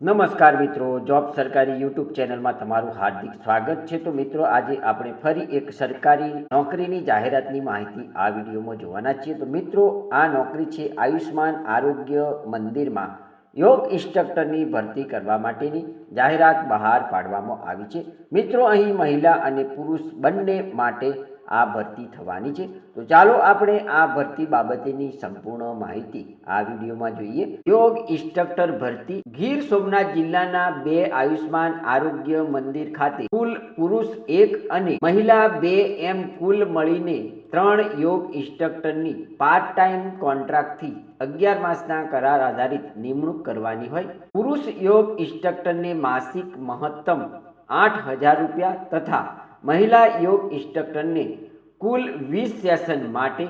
નમસ્કાર મિત્રો, જોબ સરકારી યુટ્યુબ ચેનલમાં તમારું હાર્દિક સ્વાગત છે. તો મિત્રો, આજે આપણે ફરી એક સરકારી નોકરીની જાહેરાતની માહિતી આ વિડીયોમાં જોવાના છીએ. તો મિત્રો, આ નોકરી છે આયુષ્માન આરોગ્ય મંદિરમાં. યોગ ઇન્સ્ટ્રક્ટરની ભરતી કરવા માટેની જાહેરાત બહાર પાડવામાં આવી છે. મિત્રો, અહીં મહિલા અને પુરુષ બંને માટે આ ભરતી થવાની છે. તો ચાલો આપણે આ ભરતી બાબતેની સંપૂર્ણ માહિતી આ વિડીયોમાં જોઈએ. યોગ ઇન્સ્ટ્રક્ટર ભરતી ગીર સોમનાથ જિલ્લાના બે આયુષ્માન આરોગ્ય મંદિર ખાતે કુલ પુરુષ એક અને મહિલા બે એમ કુલ મળીને ત્રણ યોગ ઇન્સ્ટ્રક્ટરની પાર્ટ ટાઈમ કોન્ટ્રાક્ટથી અગિયાર માસના કરાર આધારિત નિમણૂક કરવાની હોય. પુરુષ યોગ ઇન્સ્ટ્રક્ટરને માસિક મહત્તમ આઠ હજાર રૂપિયા તથા મહિલા યોગ ઇન્સ્ટ્રક્ટરને કુલ વીસ સેશન માટે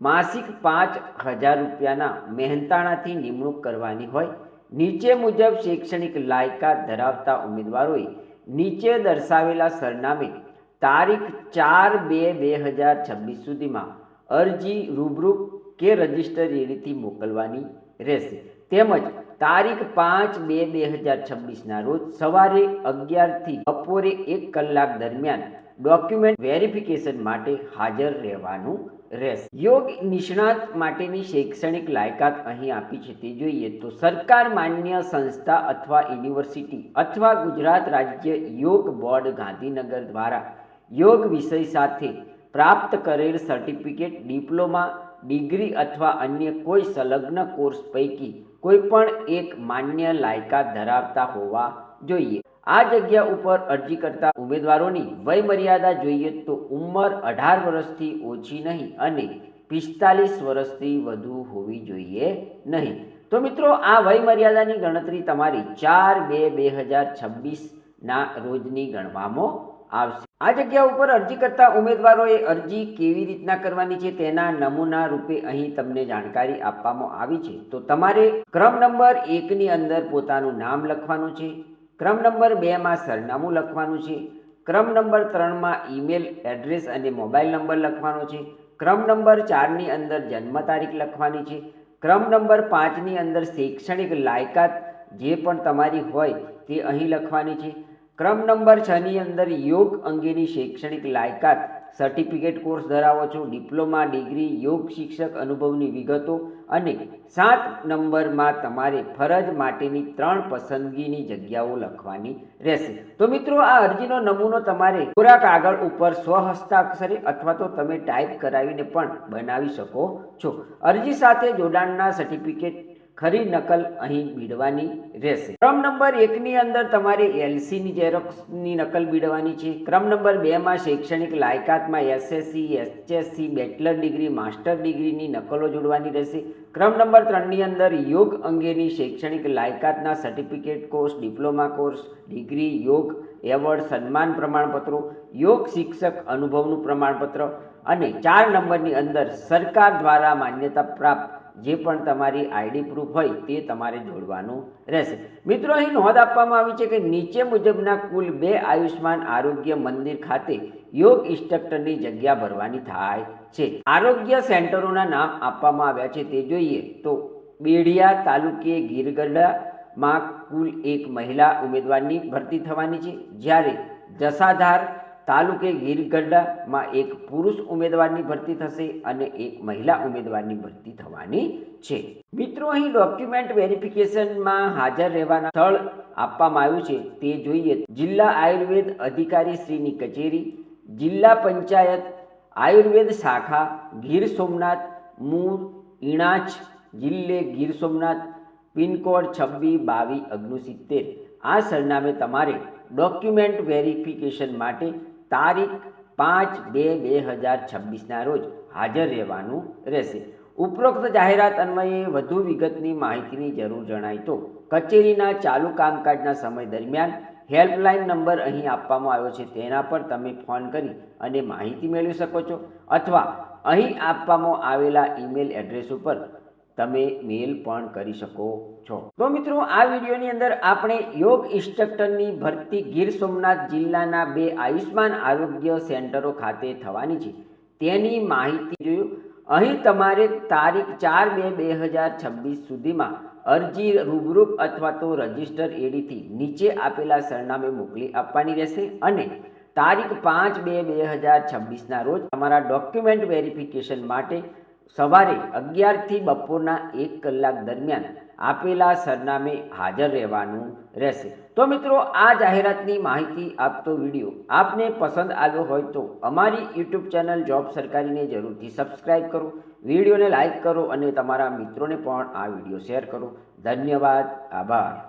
માસિક પાંચ હજાર રૂપિયાના મહેનતાણાથી નિમણૂક કરવાની હોય. નીચે મુજબ શૈક્ષણિક લાયકાત ધરાવતા ઉમેદવારોએ નીચે દર્શાવેલા સરનામે તારીખ ચાર બે બે હજાર છવ્વીસ સુધીમાં અરજી રૂબરૂ કે રજિસ્ટર રેડીથી મોકલવાની રહેશે. તેમજ તારીખ પાંચ બે બે હજાર છવ્વીસના રોજ સવારે અગિયારથી બપોરે એક કલાક દરમિયાન ડોક્યુમેન્ટ વેરિફિકેશન માટે હાજર રહેવાનું રહેશે. યોગ નિષ્ણાત માટેની શૈક્ષણિક લાયકાત અહીં આપી છે. તે જોઈએ તો સરકાર માન્ય સંસ્થા અથવા યુનિવર્સિટી અથવા ગુજરાત રાજ્ય યોગ બોર્ડ ગાંધીનગર દ્વારા યોગ વિષય સાથે પ્રાપ્ત કરેલ સર્ટિફિકેટ, ડિપ્લોમા ડિગ્રી અથવા અન્ય કોઈ સંલગ્ન કોર્સ પૈકી કોઈ પણ એક માન્ય લાયકાત ધરાવતા હોવા જોઈએ. આ જગ્યા ઉપર અરજી કરતા ઉમેદવારોની વય મર્યાદા જોઈએ તો ઉંમર અઢાર વર્ષથી ઓછી નહીં અને પિસ્તાલીસ વર્ષથી વધુ હોવી જોઈએ નહીં. તો મિત્રો, આ વય મર્યાદાની ગણતરી તમારી ચાર બે બે હજાર છવ્વીસના રોજની ગણવામાં આવશે. આ જગ્યા ઉપર અરજી કરતા ઉમેદવારોએ અરજી કેવી રીતના કરવાની છે તેના નમૂના રૂપે અહીં તમને જાણકારી આપવામાં આવી છે. તો તમારે ક્રમ નંબર એકની અંદર પોતાનું નામ લખવાનું છે, ક્રમ નંબર બેમાં સરનામું લખવાનું છે, ક્રમ નંબર ત્રણમાં ઈમેલ એડ્રેસ અને મોબાઈલ નંબર લખવાનો છે, ક્રમ નંબર ચારની અંદર જન્મ તારીખ લખવાની છે, ક્રમ નંબર પાંચની અંદર શૈક્ષણિક લાયકાત જે પણ તમારી હોય તે અહીં લખવાની છે ક્રમ નંબર છની અંદર યોગ અંગેની શૈક્ષણિક લાયકાત, સર્ટિફિકેટ કોર્સ ધરાવો છો, ડિપ્લોમા, ડિગ્રી, યોગ શિક્ષક અનુભવની વિગતો અને સાત નંબરમાં તમારે ફરજ માટેની ત્રણ પસંદગીની જગ્યાઓ લખવાની રહેશે. તો મિત્રો, આ અરજીનો નમૂનો તમારે પૂરા કાગળ ઉપર સ્વહસ્તાક્ષરે અથવા તો તમે ટાઈપ કરાવીને પણ બનાવી શકો છો. અરજી સાથે જોડાણના સર્ટિફિકેટ ખરી નકલ અહીં બીડવાની રહેશે. ક્રમ નંબર એકની અંદર તમારે એલસીની ઝેરોક્સની નકલ બીડવાની છે. ક્રમ નંબર બેમાં શૈક્ષણિક લાયકાતમાં SSC, HSC, bachelor degree, master ડિગ્રીની નકલો જોડવાની રહેશે. ક્રમ નંબર ત્રણની અંદર યોગ અંગેની શૈક્ષણિક લાયકાતના certificate course, diploma course, degree, યોગ, એવોર્ડ, સન્માન પ્રમાણપત્રો, યોગ શિક્ષક અનુભવનું પ્રમાણપત્ર અને ચાર નંબરની અંદર સરકાર દ્વારા માન્યતા પ્રાપ્ત જે પણ તમારી આઈડી પ્રૂફ હોય તે તમારે જોડવાનું રહેશે. મિત્રો, અહીં નોંધ આપવામાં આવી છે કે નીચે મુજબના કુલ બે આયુષ્માન આરોગ્ય મંદિર ખાતે યોગ ઇન્સ્ટ્રક્ટરની જગ્યા ભરવાની થાય છે. આરોગ્ય સેન્ટરોના નામ આપવામાં આવ્યા છે. તે જોઈએ તો બેડિયા તાલુકે ગીરગઢમાં કુલ એક મહિલા ઉમેદવારની ભરતી થવાની છે. જ્યારે જસાધાર તાલુકે ગીરગઢડામાં એક પુરુષ ઉમેદવારની ભરતી થશે અને એક મહિલા ઉમેદવારની ભરતી થવાની છે. મિત્રો, અહીં ડોક્યુમેન્ટ વેરિફિકેશનમાં હાજર રહેવાના સ્થળ આપવામાં આવ્યું છે. તે જોઈએ જિલ્લા આયુર્વેદ અધિકારી શ્રીની કચેરી, જિલ્લા પંચાયત આયુર્વેદ શાખા, ગીર સોમનાથ મૂળ ઈણાચ જિલ્લે ગીર સોમનાથ, પિનકોડ છવ્વીસ બાવીસ અગ્નિસિત્તેર. આ સરનામે તમારે ડોક્યુમેન્ટ વેરિફિકેશન માટે તારીખ પાંચ બે બે હજાર છવ્વીસના રોજ હાજર રહેવાનું રહેશે. ઉપરોક્ત જાહેરાત અન્વયે વધુ વિગતની માહિતીની જરૂર જણાય તો કચેરીના ચાલુ કામકાજના સમય દરમિયાન હેલ્પલાઇન નંબર અહીં આપવામાં આવ્યો છે તેના પર તમે ફોન કરી અને માહિતી મેળવી શકો છો. અથવા અહીં આપવામાં આવેલા ઈમેલ એડ્રેસ ઉપર તમે મેલ પણ કરી શકો છો. તો મિત્રો, આ વિડીયોની અંદર આપણે યોગ ઇન્સ્ટ્રક્ટરની ભરતી ગીર સોમનાથ જિલ્લાના બે આયુષ્માન આરોગ્ય સેન્ટરો ખાતે થવાની છે. તેની માહિતી જોયું. અહીં તમારે તારીખ ચાર બે બે હજાર છવ્વીસ સુધીમાં અરજી રૂબરૂપ અથવા તો રજિસ્ટર એડીથી નીચે આપેલા સરનામે મોકલી આપવાની રહેશે અને તારીખ પાંચ બે બે હજાર છવ્વીસના રોજ તમારા ડોક્યુમેન્ટ વેરિફિકેશન માટે સવારે અગિયારથી બપોરના એક કલાક દરમિયાન આપેલા સરનામે હાજર રહેવાનું રહેશે. તો મિત્રો, આ જાહેરાતની માહિતી આપતો વીડિયો આપને પસંદ આવ્યો હોય તો અમારી યુટ્યુબ ચેનલ જોબ સરકારીને જરૂરથી સબસ્ક્રાઈબ કરો, વિડીયોને લાઇક કરો અને તમારા મિત્રોને પણ આ વીડિયો શેર કરો. ધન્યવાદ, આભાર.